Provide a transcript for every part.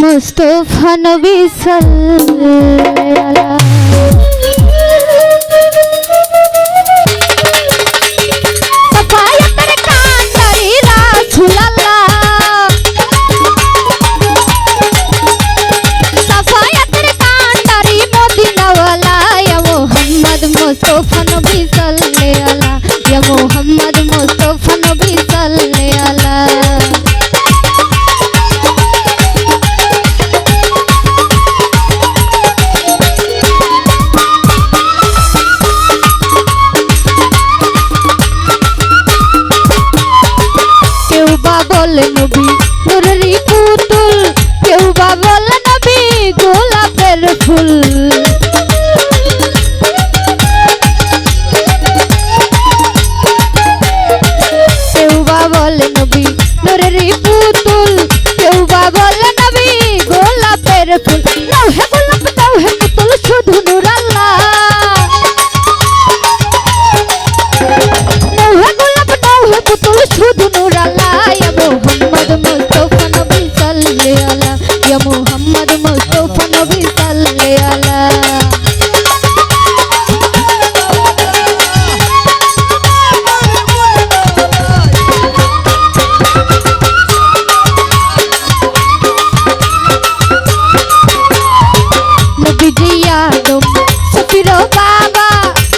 মুস্তফা নবী সাল্লাল্লাহু সফায়াতের কান্ডারি বলে নবী নুরেরই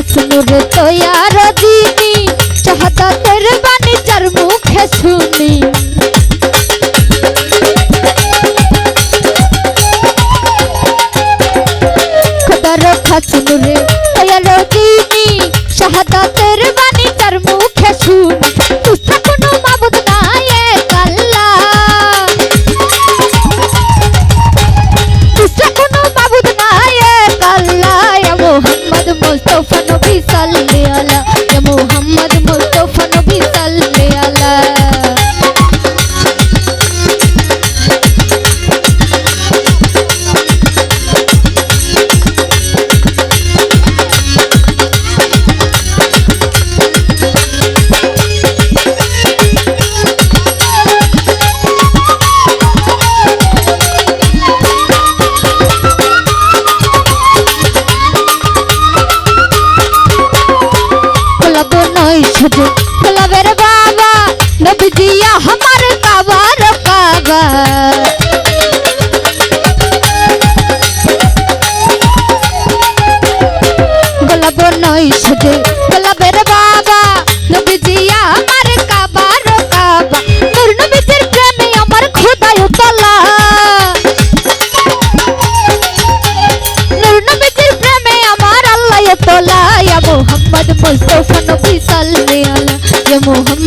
খাসনুরে তৈয়ার দিনি চাহাদাতের বাণী যার মুখে শুনি। খোদার খাসনুরে आयुष भला बेर बाबा, नबी जिया हमारे काबा रो काबा। नूर नबी तेरे प्रेमी अमर खुदा उतला। नूर नबी तेरे प्रेमी अमर अल्लाह उतला। या मोहम्मद मुस्तफ़ा नबी सल्लल्लाहु अलैहि या मोहम्मद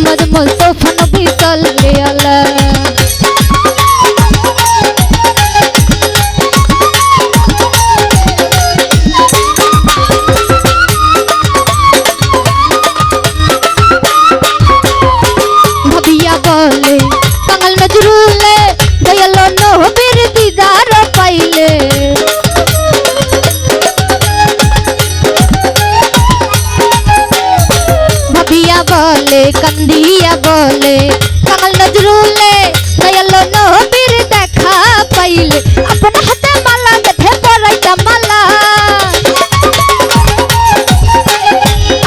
বলে কান্দিয়া বলে কাঙাল নজরুলে দয়াল নবীর দেখা পাইলে আপন হাতে মালা গেথে পরাইতা মালা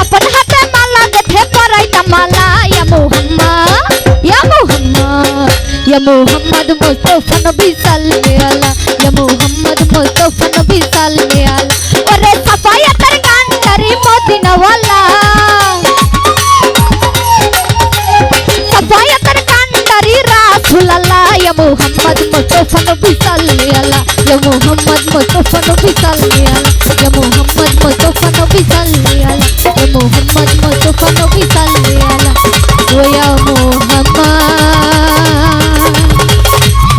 আপন হাতে মালা গেথে পরাইতা মালা ইয়া মুহাম্মদ ইয়া মুহাম্মদ ইয়া মুহাম্মদ মুস্তাফা নবী সাল্লাল্লাহু আলাইহি ইয়া মুহাম্মদ মুস্তাফা নবী সাল্লাল্লাহু Ya Muhammad Mustafa Nabi Salli Ala Ya Muhammad Mustafa Nabi Salli Ala Ya Muhammad Mustafa Nabi Salli Ala Wa Ya Muhammad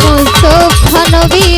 Mustafa Nabi